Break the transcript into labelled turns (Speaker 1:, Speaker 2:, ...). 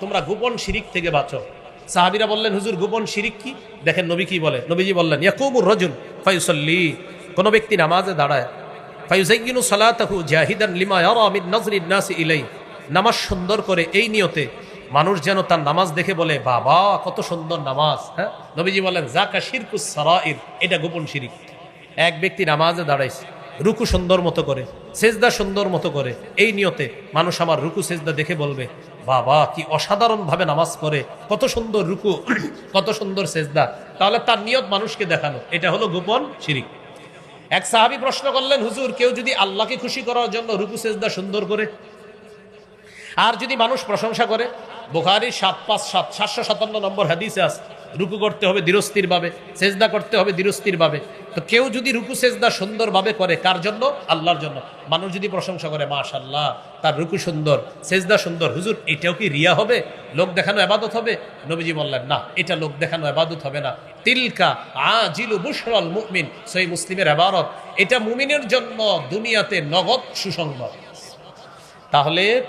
Speaker 1: তোমরা গোপন শিরিক থেকে বাঁচো। সাহাবিরা বললেন, হুজুর, গোপন শিরিক কি? দেখেন নবী কি বলে। নবীজি বললেন, ইয়াকুমুর রজুল ফায়ুসল্লি। কোন ব্যক্তি নামাজে দাঁড়ায়, ফায়ুজাইয়িনু সালাতাহু জাহিদান লিমা ইয়ারা মিন নাজরিন নাসি ইলাই নামাজ সুন্দর করে এই নিয়তে মানুষ যেন তার নামাজ দেখে বলে, বাবা, কত সুন্দর নামাজ। হ্যাঁ? নবীজি বলেন জাকা শিরকুস সারাইর। এটা গোপন শিরিক। এক ব্যক্তি নামাজে দাঁড়াইছে রুকু সুন্দর মতো করে, সেজদা সুন্দর মতো করে, এই নিয়তে মানুষ আমার রুকু, সেজদা দেখে বলবে, বাবা, কি অসাধারণ ভাবে নামাজ পড়ে, কত সুন্দর রুকু, কত সুন্দর সেজদা। তাহলে তার নিয়ত মানুষকে দেখানো, এটা হলো গোপন শিরিক। এক সাহাবি প্রশ্ন করলেন, হুজুর, কেউ যদি আল্লাহকে খুশি করার জন্য রুকু, সেজদা সুন্দর করে? আর যদি মানুষ প্রশংসা করে, বুখারির সাত পাঁচ সাত, সাতশো সাতান্ন নম্বর হাদিসে আছে রুকু করতে হবে ধীরস্থির ভাবে, সেজদা করতে হবে ধীরস্থির ভাবে। তো কেউ যদি রুকু, সেজদা সুন্দরভাবে করে, কার জন্য? আল্লাহর জন্য। মানুষ যদি প্রশংসা করে মাশাল্লাহ তার রুকু সুন্দর, সেজদা সুন্দর, হুজুর, এটাও কি রিয়া হবে? লোক দেখানো আবাদত হবে? নবীজি বললেন, না, এটা লোক দেখানো আবাদত হবে না। তিলকা আজিলু বুশরল মুমিন সেই মুসলিমের আবারত, এটা মুমিনের জন্য দুনিয়াতে নগদ সুসংবাদ। তাহলে